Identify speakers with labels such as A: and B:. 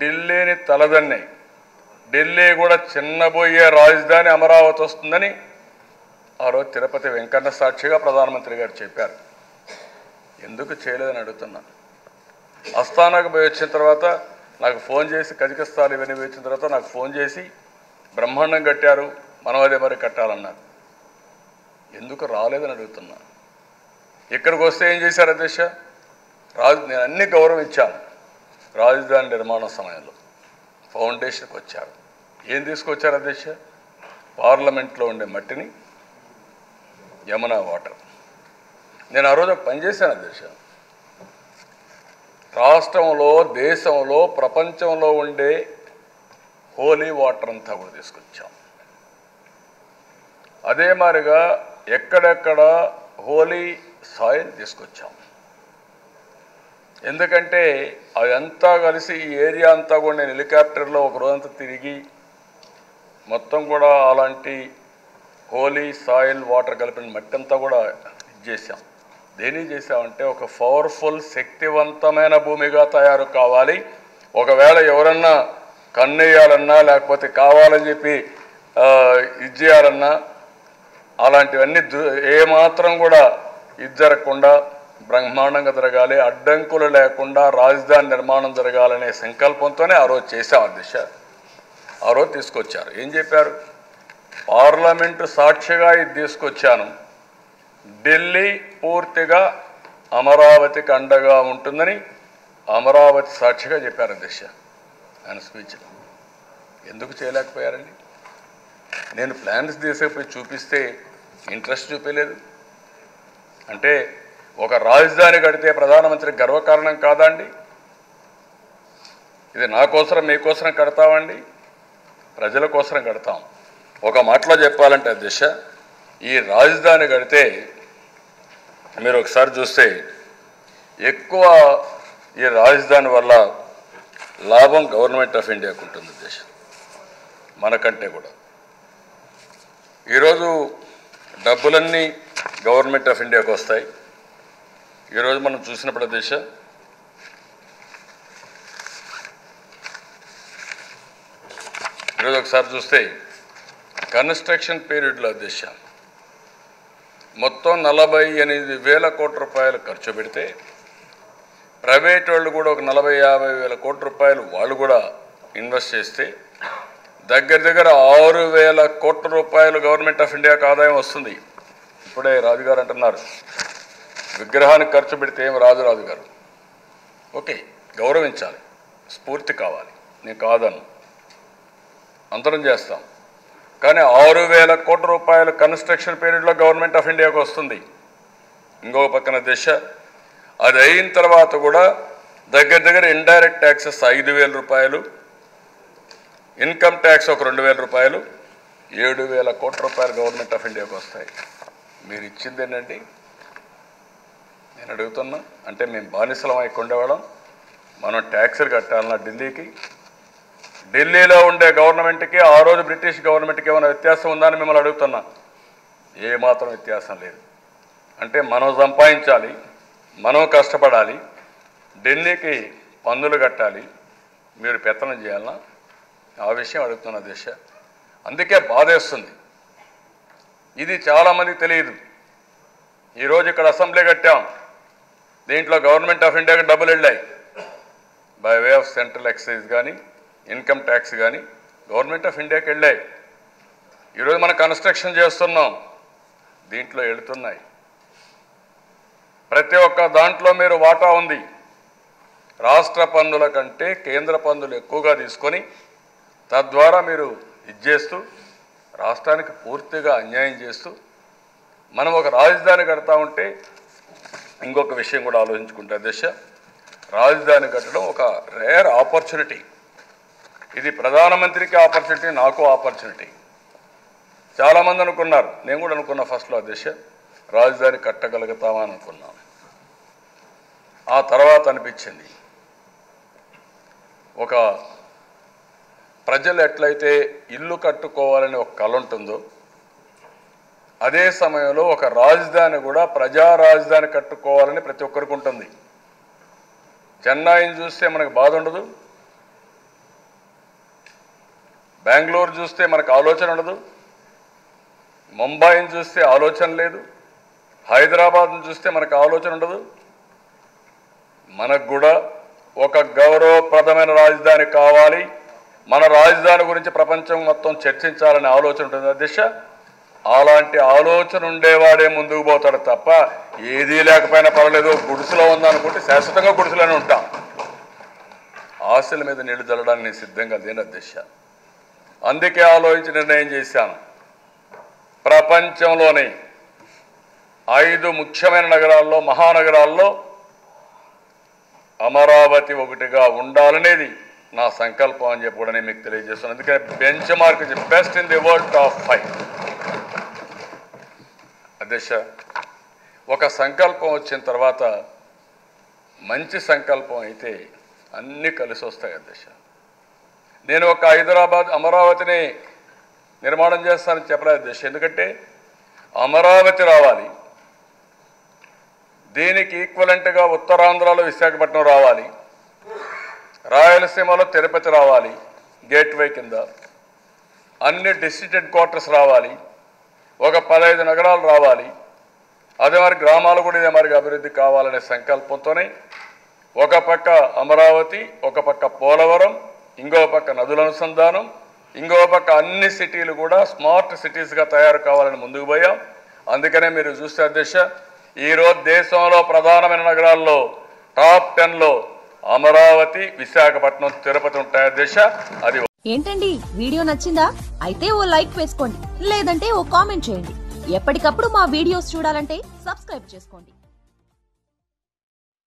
A: ఢిల్లీని తలదన్నాయి ఢిల్లీ కూడా చిన్నబోయే రాజధాని అమరావతి వస్తుందని ఆ రోజు తిరుపతి వెంకన్న సాక్షిగా ప్రధానమంత్రి గారు చెప్పారు. ఎందుకు చేయలేదని అడుగుతున్నాను అస్థానాకు పోయి వచ్చిన తర్వాత నాకు ఫోన్ చేసి కజకిస్తాన్ ఇవన్నీ వచ్చిన తర్వాత నాకు ఫోన్ చేసి బ్రహ్మాండం కట్టారు మనం అదే మరి కట్టాలన్నారు. ఎందుకు రాలేదని అడుగుతున్నా. ఇక్కడికి వస్తే ఏం చేశారు అధ్యక్ష? రాజు నేను అన్ని గౌరవం ఇచ్చాను రాజధాని నిర్మాణ సమయంలో. ఫౌండేషన్కి వచ్చారు. ఏం తీసుకొచ్చారు అధ్యక్ష? పార్లమెంట్లో ఉండే మట్టిని యమునా వాటర్. నేను ఆ రోజు పనిచేశాను పని చేశాను అధ్యక్ష. రాష్ట్రంలో దేశంలో ప్రపంచంలో ఉండే హోలీ వాటర్ అంతా కూడా తీసుకొచ్చాం. అదే మాదిరిగా ఎక్కడెక్కడ హోలీ సాయిల్ తీసుకొచ్చాం. ఎందుకంటే అదంతా కలిసి ఈ ఏరియా అంతా కూడా నేను హెలికాప్టర్లో ఒక రోజంతా తిరిగి మొత్తం కూడా అలాంటి హోలీ సాయిల్ వాటర్ కలిపిన మట్టి అంతా కూడా ఇది చేశాం. దేని చేసామంటే ఒక పవర్ఫుల్ శక్తివంతమైన భూమిగా తయారు కావాలి. ఒకవేళ ఎవరన్నా కన్నేయాలన్నా లేకపోతే కావాలని చెప్పి ఇది చేయాలన్నా అలాంటివన్నీ దు- ఏమాత్రం కూడా ఇది జరగకుండా బ్రహ్మాండంగా జరగాలి అడ్డంకులు లేకుండా రాజధాని నిర్మాణం జరగాలనే సంకల్పంతోనే ఆ రోజు చేశాం అధ్యక్ష ఆ రోజు తీసుకొచ్చారు. ఏం చెప్పారు? పార్లమెంటు సాక్షిగా ఇది తీసుకొచ్చాను. ఢిల్లీ పూర్తిగా అమరావతికి అండగా ఉంటుందని అమరావతి సాక్షిగా చెప్పారు అధ్యక్ష ఆయన స్పీచ్లో. ఎందుకు చేయలేకపోయారండి? నేను ప్లాన్స్ తీసుకుపోయి చూపిస్తే ఇంట్రెస్ట్ చూపించలేదు అంటే ఒక రాజధాని కడితే ప్రధానమంత్రి గర్వకారణం కాదా అండి ఇది నా కోసరం మీకోసరం కడతామండి. ప్రజల కోసరం కడతాం. ఒక మాటలో చెప్పాలంటే దిశ ఈ రాజధాని కడితే మీరు ఒకసారి చూస్తే ఎక్కువ ఈ రాజధాని వల్ల లాభం గవర్నమెంట్ ఆఫ్ ఇండియాకు ఉంటుంది దేశం మనకంటే కూడా. ఈరోజు డబ్బులన్నీ గవర్నమెంట్ ఆఫ్ ఇండియాకు వస్తాయి. ఈరోజు మనం చూసినప్పుడు దిశ ఈరోజు ఒకసారి చూస్తే కన్స్ట్రక్షన్ పీరియడ్లో దిశ మొత్తం నలభై ఎనిమిది వేల కోట్ల రూపాయలు ఖర్చు పెడితే ప్రైవేట్ వాళ్ళు కూడా ఒక నలభై యాభై వేల కోట్ల రూపాయలు వాళ్ళు కూడా ఇన్వెస్ట్ చేస్తే దగ్గర దగ్గర ఆరు వేల కోట్ల రూపాయలు గవర్నమెంట్ ఆఫ్ ఇండియాకు ఆదాయం వస్తుంది. ఇప్పుడే రాజుగారు అంటున్నారు. విగ్రహానికి ఖర్చు పెడితే ఏం రాజు రాజు గారు? ఓకే గౌరవించాలి. స్ఫూర్తి కావాలి. నేను కాదను అంతరం చేస్తాం. కానీ ఆరు వేల కోట్ల రూపాయలు కన్స్ట్రక్షన్ పీరియడ్లో గవర్నమెంట్ ఆఫ్ ఇండియాకు వస్తుంది. ఇంకో పక్కన దిశ. అది అయిన తర్వాత కూడా దగ్గర దగ్గర ఇండైరెక్ట్ ట్యాక్సెస్ ఐదు వేల రూపాయలు ఇన్కమ్ ట్యాక్స్ ఒక రెండు వేల రూపాయలు ఏడు వేల కోట్ల రూపాయలు గవర్నమెంట్ ఆఫ్ ఇండియాకు వస్తాయి. మీరు ఇచ్చింది ఏంటండి? నేను అడుగుతున్నా అంటే మేము బానిసలం అయి ఉండేవాళ్ళం మనం ట్యాక్సులు కట్టాలన్నా ఢిల్లీకి. ఢిల్లీలో ఉండే గవర్నమెంట్కి ఆ రోజు బ్రిటిష్ గవర్నమెంట్కి ఏమైనా వ్యత్యాసం ఉందా అని మిమ్మల్ని అడుగుతున్నా. ఏమాత్రం వ్యత్యాసం లేదు. అంటే మనం సంపాదించాలి మనం కష్టపడాలి ఢిల్లీకి పన్నులు కట్టాలి మీరు పెత్తనం చేయాలన్నా ఆ విషయం అడుగుతున్న దిశ. అందుకే బాధేస్తుంది ఇది చాలామంది తెలియదు. ఈరోజు ఇక్కడ అసెంబ్లీ కట్టాం. దీంట్లో గవర్నమెంట్ ఆఫ్ ఇండియాకి డబ్బులు వెళ్ళాయి. By way of central excise కానీ ఇన్కమ్ ట్యాక్స్ కానీ గవర్నమెంట్ ఆఫ్ ఇండియాకి వెళ్ళాయి. ఈరోజు మనం కన్స్ట్రక్షన్ చేస్తున్నాం. దీంట్లో వెళుతున్నాయి ప్రతి ఒక్క దాంట్లో మీరు వాటా ఉంది. రాష్ట్ర పన్నుల కంటే కేంద్ర పన్నులు ఎక్కువగా తీసుకొని తద్వారా మీరు ఇచ్చేస్తూ రాష్ట్రానికి పూర్తిగా అన్యాయం చేస్తూ మనం ఒక రాజధాని కడతా ఉంటే ఇంకొక విషయం కూడా ఆలోచించుకుంటే దిశ రాజధాని కట్టడం ఒక రేర్ ఆపర్చునిటీ. ఇది ప్రధానమంత్రికి ఆపర్చునిటీ నాకు ఆపర్చునిటీ. చాలామంది అనుకున్నారు నేను కూడా అనుకున్నా ఫస్ట్లో దిశ రాజధాని కట్టగలుగుతామా అని అనుకున్నాను. ఆ తర్వాత అనిపించింది. ఒక ప్రజలు ఎట్లయితే ఇల్లు కట్టుకోవాలని ఒక కళ ఉంటుందో అదే సమయంలో ఒక రాజధాని కూడా ప్రజా రాజధాని కట్టుకోవాలని ప్రతి ఒక్కరికి ఉంటుంది. చెన్నైని చూస్తే మనకు బాధ ఉండదు. బెంగళూరు చూస్తే మనకు ఆలోచన ఉండదు. ముంబైని చూస్తే ఆలోచన లేదు. హైదరాబాద్ను చూస్తే మనకు ఆలోచన ఉండదు. మనకు కూడా ఒక గౌరవప్రదమైన రాజధాని కావాలి. మన రాజధాని గురించి ప్రపంచం మొత్తం చర్చించాలనే ఆలోచన ఉంటుంది అధ్యక్ష అలాంటి ఆలోచన ఉండేవాడే ముందుకు పోతాడు తప్ప ఏదీ లేకపోయినా పర్వాలేదు. గుడిసెలో ఉందనుకుంటే శాశ్వతంగా గుడిసెలోనే ఉంటాం. ఆశల మీద నీళ్ళు చల్లడానికి నేను సిద్ధంగా లేని అధ్యక్ష అందుకే ఆలోచించి నిర్ణయం చేశాను ప్రపంచంలోని ఐదు ముఖ్యమైన నగరాల్లో మహానగరాల్లో అమరావతి ఒకటిగా ఉండాలనేది నా సంకల్పం అని చెప్పి కూడా నేను మీకు తెలియజేస్తున్నాను. ఎందుకంటే benchmark best in the world top five అధ్యక్ష ఒక సంకల్పం వచ్చిన తర్వాత మంచి సంకల్పం అయితే అన్నీ కలిసి వస్తాయి అధ్యక్ష. నేను ఒక హైదరాబాద్ అమరావతిని నిర్మాణం చేస్తానని చెప్పలేదు అధ్యక్ష. ఎందుకంటే అమరావతి రావాలి. దీనికి ఈక్వలెంట్గా ఉత్తరాంధ్రలో విశాఖపట్నం రావాలి. రాయలసీమలో తిరుపతి రావాలి గేట్వే కింద. అన్ని డిస్ట్రిక్ట్ హెడ్ క్వార్టర్స్ రావాలి ఒక పదహైదు నగరాలు రావాలి. అదే మరి గ్రామాలు కూడా ఇదే మరి అభివృద్ధి కావాలనే సంకల్పంతోనే ఒక పక్క అమరావతి ఒక పక్క పోలవరం ఇంకో పక్క నదుల అనుసంధానం ఇంకో పక్క అన్ని సిటీలు కూడా స్మార్ట్ సిటీస్గా తయారు కావాలని ముందుకు పోయాం. అందుకనే మీరు చూస్తే అధ్యక్ష ఈరోజు దేశంలో ప్రధానమైన నగరాల్లో టాప్ టెన్లో అమరావతి విశాఖపట్నం తిరుపతి ఉంటాయి దిశ? అది
B: ఏంటండి? వీడియో నచ్చిందా? అయితే ఓ లైక్ వేసుకోండి. లేదంటే ఓ కామెంట్ చేయండి. ఎప్పటికప్పుడు మా వీడియోస్ చూడాలంటే సబ్స్క్రైబ్ చేసుకోండి.